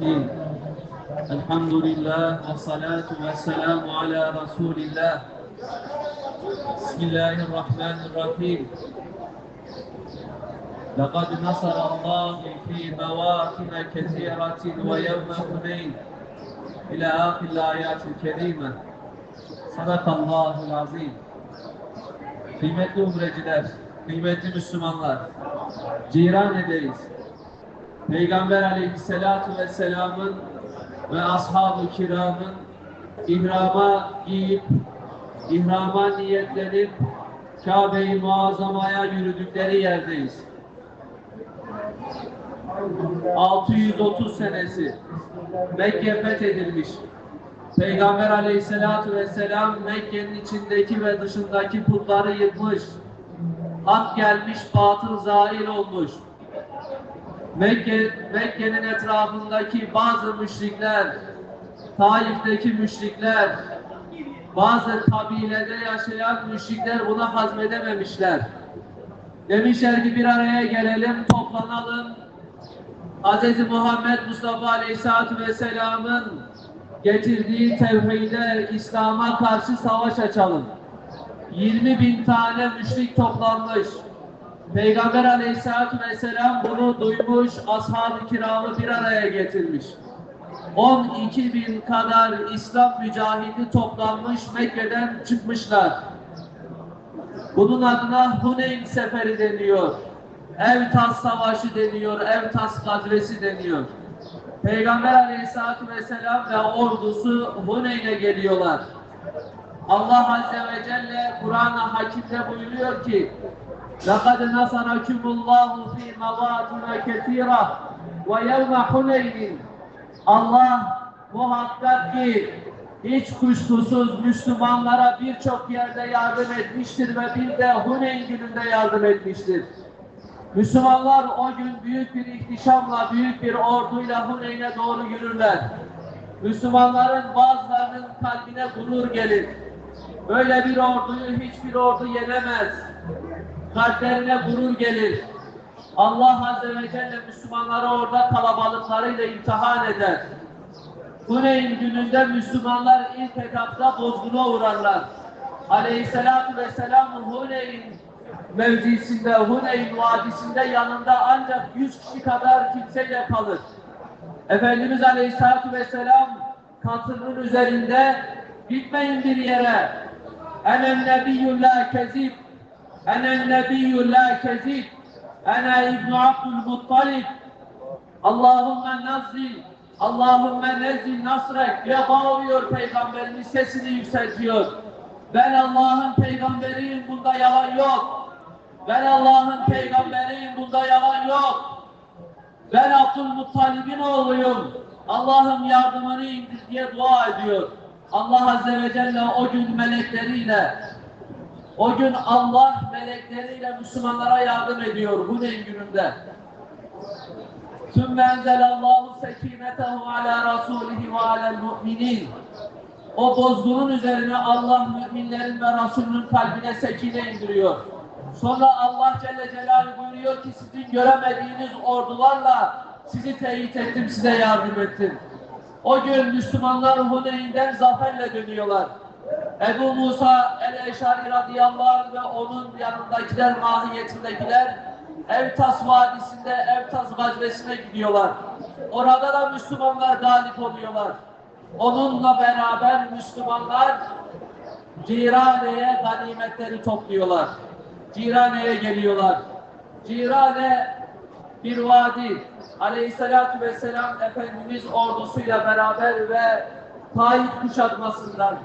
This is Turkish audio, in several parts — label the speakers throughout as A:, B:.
A: الرحيم الحمد لله والصلاة والسلام على رسول الله بسم الله الرحمن الرحيم لقد نصر الله في مواطن كثيرة ويوم حنين إلى آخر الآيات الكريمة صدق الله العظيم Kıymetli umreciler, kıymetli Müslümanlar, Cirane'deyiz. Peygamber aleyhissalatu vesselamın ve ashab-ı kiramın ihrama giyip, ihrama niyetlenip Kabe-i Muazzama'ya yürüdükleri yerdeyiz. 630 senesi Mekke fethedilmiş. Peygamber aleyhissalatu vesselam Mekke'nin içindeki ve dışındaki putları yıkmış. Hak gelmiş, batıl zahir olmuş. Mekke, Mekke'nin etrafındaki bazı müşrikler, Taif'teki müşrikler, bazı kabilede yaşayan müşrikler buna hazmedememişler. Demişler ki bir araya gelelim, toplanalım. Hz. Muhammed Mustafa Aleyhisselatü Vesselam'ın getirdiği tevhide, İslam'a karşı savaş açalım. 20 bin tane müşrik toplanmış. Peygamber Aleyhisselatü Vesselam bunu duymuş, ashab-ı kiramı bir araya getirmiş. 12 bin kadar İslam mücahidi toplanmış Mekke'den çıkmışlar. Bunun adına Huneyn Seferi deniyor. Evtas Savaşı deniyor, Evtas Gazvesi deniyor. Peygamber Aleyhisselatü Vesselam ve ordusu Huneyn'e geliyorlar. Allah Azze ve Celle Kur'an-ı Hakim'de buyuruyor ki لَقَدْ نَصَرَكُمُ اللّٰهُ ف۪ي مَوَاتِنَ كَثِيرًا وَيَوْمَ حُنَيْنٍ Allah muhakkak ki hiç kuşkusuz Müslümanlara birçok yerde yardım etmiştir ve bir de Huneyn gününde yardım etmiştir. Müslümanlar o gün büyük bir ihtişamla, büyük bir orduyla Huneyn'e doğru yürürler. Müslümanların bazılarının kalbine gurur gelir. Böyle bir orduyu hiçbir ordu yenemez. Kalplerine gurur gelir. Allah Azze ve Celle Müslümanları orada kalabalıklarıyla imtihan eder. Huneyn gününde Müslümanlar ilk etapta bozguna uğrarlar. Aleyhisselatü Vesselam Huneyn mevzisinde, Huneyn vadisinde yanında ancak 100 kişi kadar kimseyle kalır. Efendimiz Aleyhisselatü Vesselam katırının üzerinde gitmeyin bir yere. Enen nebiyyü la kezib. Enen nebiyyü la kezib. Ene İbn Abdülmuttalib. Allahümme nazzil. Allahümme nezzil nasrek diye bağırıyor peygamberimiz sesini yükseltiyor. Ben Allah'ın peygamberiyim bunda yalan yok. Ben Allah'ın peygamberiyim bunda yalan yok. Ben Abdülmuttalib'in oğluyum. Allah'ım yardımını indir diye dua ediyor. Allah Azze ve Celle o gün melekleriyle o gün Allah melekleriyle Müslümanlara yardım ediyor Huneyn gününde. Sümme enzelallahu sekinetehu ala rasulihi ve alel mu'minin. O bozgunun üzerine Allah müminlerin ve Resulünün kalbine sekine indiriyor. Sonra Allah Celle Celaluhu buyuruyor ki sizin göremediğiniz ordularla sizi teyit ettim, size yardım ettim. O gün Müslümanlar Huneyn'den zaferle dönüyorlar. Ebu Musa el-Eşari radıyallahu ve onun yanındakiler, mahiyetindekiler Evtas Vadisi'nde Evtas gazvesine gidiyorlar. Orada da Müslümanlar galip oluyorlar. Onunla beraber Müslümanlar Cirane'ye ganimetleri topluyorlar. Cirane'ye geliyorlar. Cirane bir vadi. Aleyhissalatü vesselam Efendimiz ordusuyla beraber ve Taif kuşatmasından,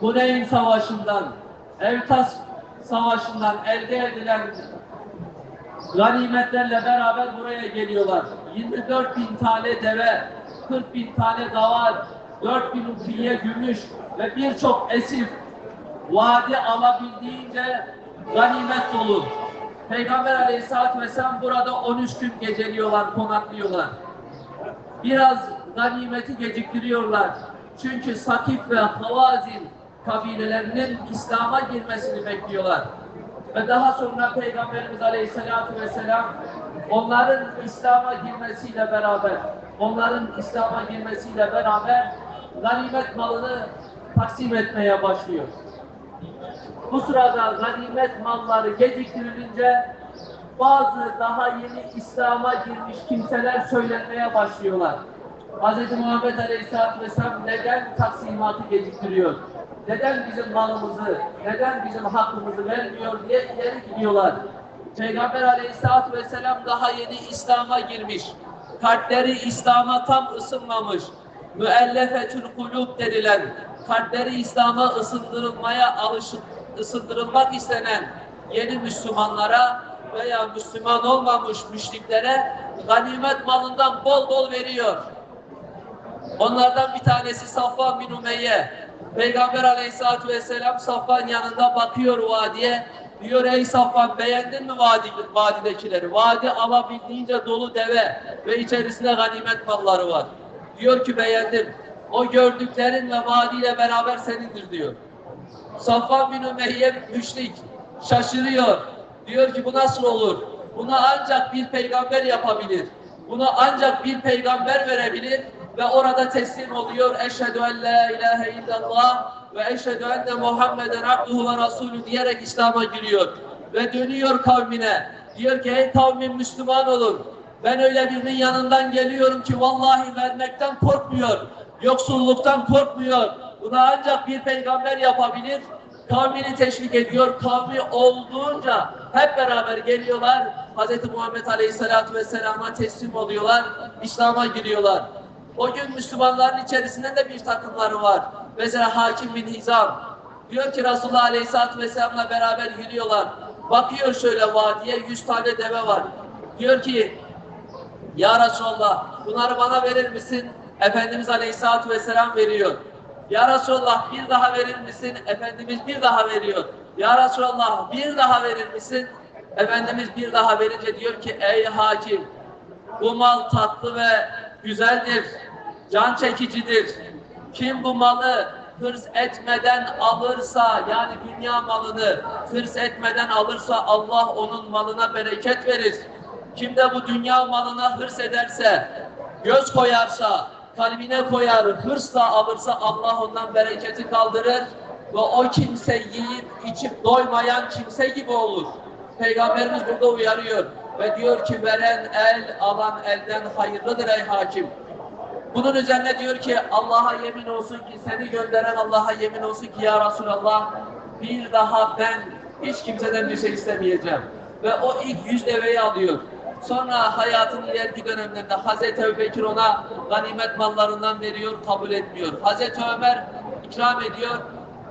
A: Huneyn Savaşı'ndan, Evtas Savaşı'ndan elde edilen ganimetlerle beraber buraya geliyorlar. 24 bin tane deve, 40 bin tane davar, 4 bin ukiye gümüş ve birçok esir vadi alabildiğince ganimet dolu. Peygamber aleyhissalatü vesselam burada 13 gün geceliyorlar, konaklıyorlar. Biraz ganimeti geciktiriyorlar. Çünkü Sakif ve Havazin kabilelerinin İslam'a girmesini bekliyorlar. Ve daha sonra Peygamberimiz Aleyhisselatü Vesselam onların İslam'a girmesiyle beraber onların İslam'a girmesiyle beraber ganimet malını taksim etmeye başlıyor. Bu sırada ganimet malları geciktirilince bazı daha yeni İslam'a girmiş kimseler söylenmeye başlıyorlar. Hz. Muhammed Aleyhisselatü Vesselam neden taksimatı geciktiriyor? Neden bizim malımızı, neden bizim hakkımızı vermiyor diye ileri gidiyorlar. Peygamber Aleyhisselatü Vesselam daha yeni İslam'a girmiş. Kalpleri İslam'a tam ısınmamış. Müellefetül kulub denilen, kalpleri İslam'a ısındırılmaya alışık, ısındırılmak istenen yeni Müslümanlara veya Müslüman olmamış müşriklere ganimet malından bol bol veriyor. Onlardan bir tanesi Safvan bin Umeyye. Peygamber aleyhissalatü vesselam Safvan yanında bakıyor vadiye. Diyor ey Safvan beğendin mi vadi, vadidekileri? Vadi alabildiğince dolu deve ve içerisinde ganimet malları var. Diyor ki beğendim. O gördüklerin ve vadiyle beraber senindir diyor. Safvan bin Ümeyye müşrik. Şaşırıyor. Diyor ki bu nasıl olur? Bunu ancak bir peygamber yapabilir. Bunu ancak bir peygamber verebilir ve orada teslim oluyor. Eşhedü en la ilahe illallah ve eşhedü enne Muhammeden abduhu ve rasulü diyerek İslam'a giriyor. Ve dönüyor kavmine. Diyor ki ey kavmin Müslüman olun. Ben öyle birinin yanından geliyorum ki vallahi vermekten korkmuyor. Yoksulluktan korkmuyor. Bunu ancak bir peygamber yapabilir. Kavmini teşvik ediyor. Kavmi olduğunca hep beraber geliyorlar. Hz. Muhammed Aleyhisselatü Vesselam'a teslim oluyorlar. İslam'a giriyorlar. O gün Müslümanların içerisinde de bir takımları var. Mesela Hakim bin Hizam. Diyor ki Resulullah Aleyhisselatü Vesselam'la beraber yürüyorlar. Bakıyor şöyle vadiye yüz tane deve var. Diyor ki ya Resulallah bunları bana verir misin? Efendimiz Aleyhisselatü Vesselam veriyor. Ya Resulallah bir daha verir misin? Efendimiz bir daha veriyor. Ya Resulallah bir daha verir misin? Efendimiz bir daha verince diyor ki ey hakim bu mal tatlı ve güzeldir. Can çekicidir. Kim bu malı hırs etmeden alırsa yani dünya malını hırs etmeden alırsa Allah onun malına bereket verir. Kim de bu dünya malına hırs ederse, göz koyarsa, kalbine koyar, hırsla alırsa Allah ondan bereketi kaldırır ve o kimse yiyip içip doymayan kimse gibi olur. Peygamberimiz burada uyarıyor ve diyor ki veren el, alan elden hayırlıdır ey hakim. Bunun üzerine diyor ki Allah'a yemin olsun ki seni gönderen Allah'a yemin olsun ki ya Resulallah bir daha ben hiç kimseden bir şey istemeyeceğim. Ve o ilk yüz deveyi alıyor. Sonra hayatının ileriki dönemlerinde Hazreti Ebubekir ona ganimet mallarından veriyor, kabul etmiyor. Hazreti Ömer ikram ediyor,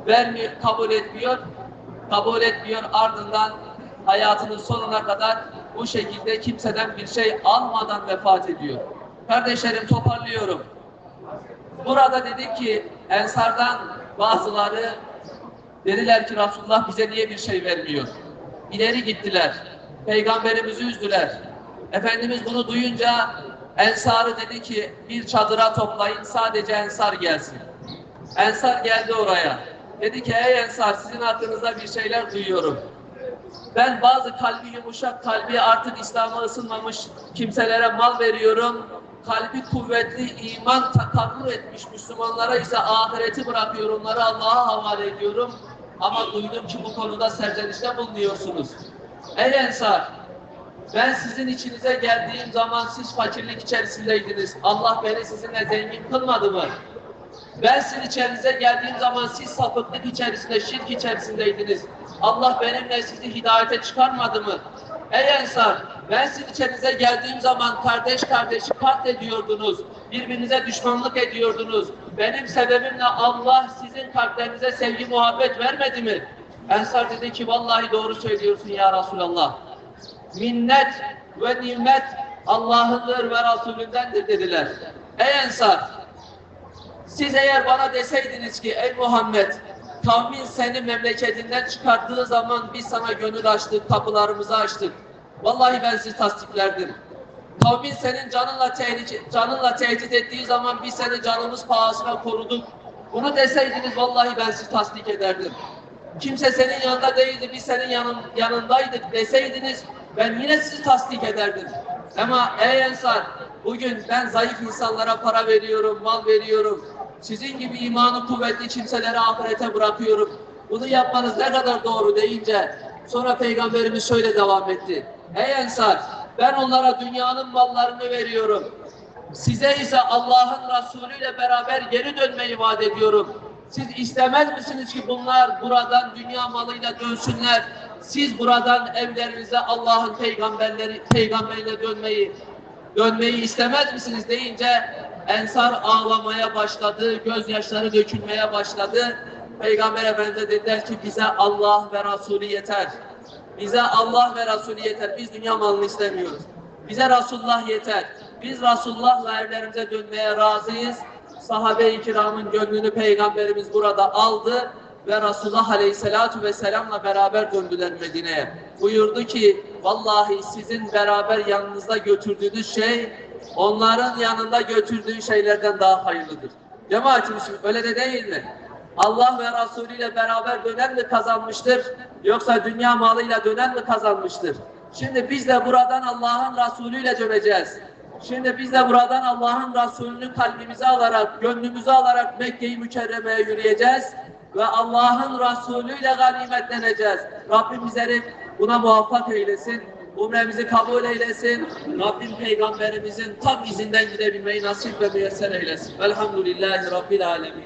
A: vermiyor, kabul etmiyor, kabul etmiyor. Ardından hayatının sonuna kadar bu şekilde kimseden bir şey almadan vefat ediyor. Kardeşlerim toparlıyorum. Burada dedik ki Ensardan bazıları dediler ki Resulullah bize niye bir şey vermiyor? İleri gittiler. Peygamberimizi üzdüler. Efendimiz bunu duyunca Ensar'ı dedi ki bir çadıra toplayın sadece Ensar gelsin. Ensar geldi oraya. Dedi ki ey Ensar sizin hakkınızda bir şeyler duyuyorum. Ben bazı kalbi yumuşak, kalbi artık İslam'a ısınmamış kimselere mal veriyorum. Kalbi kuvvetli, iman takarrur etmiş Müslümanlara ise ahireti bırakıyorum, onları Allah'a havale ediyorum. Ama duydum ki bu konuda serzenişte bulunuyorsunuz. Ey Ensar, ben sizin içinize geldiğim zaman siz fakirlik içerisindeydiniz. Allah beni sizinle zengin kılmadı mı? Ben sizin içerinize geldiğim zaman siz sapıklık içerisinde, şirk içerisindeydiniz. Allah benimle sizi hidayete çıkarmadı mı? Ey Ensar, ben sizin içerinize geldiğim zaman kardeş kardeşi katlediyordunuz. Birbirinize düşmanlık ediyordunuz. Benim sebebimle Allah sizin kalplerinize sevgi muhabbet vermedi mi? Ensar dedi ki vallahi doğru söylüyorsun ya Resulallah. Minnet ve nimet Allah'ındır ve Resulündendir dediler. Ey Ensar, siz eğer bana deseydiniz ki ey Muhammed kavmin seni memleketinden çıkarttığı zaman biz sana gönül açtık, kapılarımızı açtık. Vallahi ben sizi tasdiklerdim. Kavmin senin canınla tehdit, canınla tehdit ettiği zaman biz seni canımız pahasına koruduk. Bunu deseydiniz vallahi ben sizi tasdik ederdim. Kimse senin yanında değildi, biz senin yanın, yanındaydık deseydiniz ben yine sizi tasdik ederdim. Ama ey Ensar Bugün ben zayıf insanlara para veriyorum, mal veriyorum. Sizin gibi imanı kuvvetli kimseleri ahirete bırakıyorum. Bunu yapmanız ne kadar doğru deyince sonra Peygamberimiz şöyle devam etti. Ey Ensar ben onlara dünyanın mallarını veriyorum. Size ise Allah'ın Resulü ile beraber geri dönmeyi vaat ediyorum. Siz istemez misiniz ki bunlar buradan dünya malıyla dönsünler? Siz buradan evlerinize Allah'ın peygamberleri peygamberine dönmeyi dönmeyi istemez misiniz deyince Ensar ağlamaya başladı, gözyaşları dökülmeye başladı. Peygamber Efendimiz dediler ki bize Allah ve Resulü yeter. Bize Allah ve Resulü yeter. Biz dünya malını istemiyoruz. Bize Resulullah yeter. Biz Resulullah'la evlerimize dönmeye razıyız. Sahabe-i kiramın gönlünü Peygamberimiz burada aldı ve Resulullah Aleyhisselatü Vesselam'la beraber döndüler Medine'ye. Buyurdu ki, vallahi sizin beraber yanınızda götürdüğünüz şey, onların yanında götürdüğü şeylerden daha hayırlıdır. Cemaat-i Müslümin, öyle de değil mi? Allah ve Resulü ile beraber dönen mi kazanmıştır? Yoksa dünya malıyla dönen mi kazanmıştır? Şimdi biz de buradan Allah'ın Resulü ile döneceğiz. Şimdi biz de buradan Allah'ın Resulü'nü kalbimize alarak, gönlümüze alarak Mekke-i Mükerreme'ye yürüyeceğiz ve Allah'ın Resulü ile ganimetleneceğiz. Rabbim bizleri buna muvaffak eylesin. Umremizi kabul eylesin. Rabbim peygamberimizin tam izinden gidebilmeyi nasip ve müyesser eylesin. Velhamdülillahi Rabbil alemin.